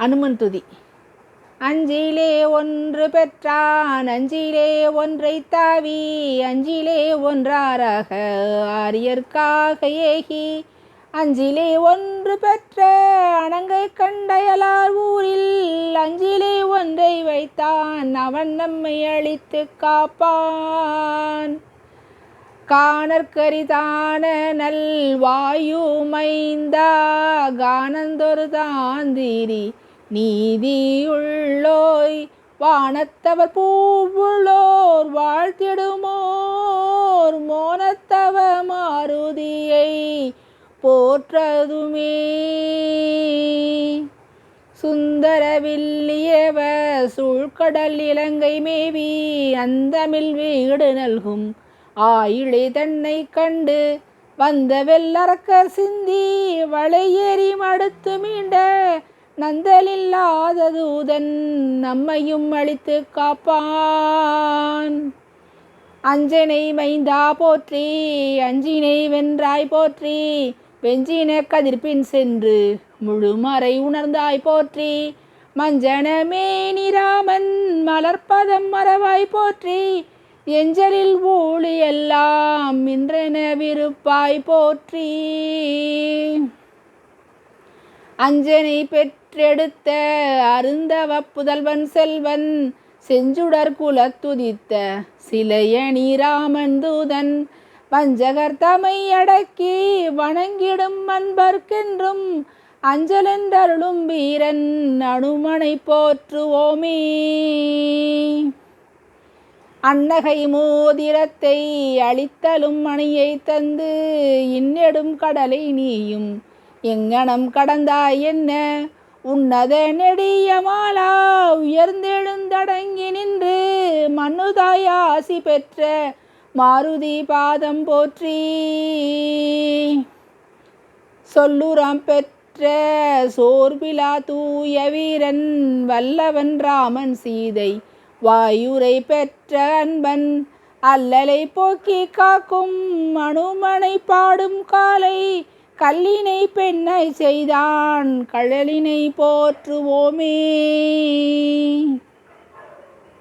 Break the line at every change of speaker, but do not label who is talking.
அனுமன் துதி. அஞ்சிலே ஒன்று பெற்றான் அஞ்சிலே ஒன்றை தாவி அஞ்சிலே ஒன்றாராக ஆரியர்க்காக ஏகி அஞ்சிலே ஒன்று பெற்ற அணங்கை கண்டயலார் ஊரில் அஞ்சிலே ஒன்றை வைத்தான் அவன் நம்மை அழித்து காப்பான். காணற்கரிதான நல் வாயுமைந்தா கானந்தொரு தாந்திரி நீதியுள்ளோய் வானத்தவர் பூவுள்ளோர் வாழ்த்திடுமோர் மோனத்தவ மாருதியை போற்றதுமே. சுந்தரவில்லியவ சுழ்கடல் இலங்கை மேவி அந்தமில் வீடு நல்கும் ஆயிழை தன்னை கண்டு வந்த வெள்ளறக்க சிந்தி வளையேறி மடுத்து மீண்ட நந்தலில்லாத தூதன் நம்மையும் அழித்து காப்பான். அஞ்சனை மைந்தா போற்றி அஞ்சினை வென்றாய் போற்றி வெஞ்சின கதிர்பின் சென்று முழுமறை உணர்ந்தாய் போற்றி. மஞ்சனமே நிராமன் மலர்ப்பதம் மறவாய் போற்றி எஞ்சலில் ஊழி எல்லாம் இன்றென விருப்பாய் போற்றி. அஞ்சனை பெற்றெடுத்த அருந்தவ புதல்வன் செல்வன் செஞ்சுடர் குலத்துதித்த சிலையணி ராமன் தூதன். வஞ்சகர் அடக்கி வணங்கிடும் அன்பர்க்கென்றும் அஞ்சலென்றருளும் வீரன் அனுமனை போற்றுவோமே. அன்னகை மோதிரத்தை அழித்தலும் மணியை தந்து இன்னெடும் கடலை நீயும் எங்கனம் கடந்தாய் என்ன? உன்னத நெடிய மாலா உயர்ந்தெழுந்தடங்கி நின்று மண்ணுதாய் ஆசி பெற்ற மாருதி பாதம் போற்றி. சொல்லுரம் பெற்ற சோர்பிலா தூய வீரன் வல்லவன் ராமன் சீதை வாயுரை பெற்ற அன்பன் அல்லலை போக்கி காக்கும் அனுமனை பாடும் காலை கல்லினை பெண்ணை செய்தான் கழலினை போற்றுவோமே.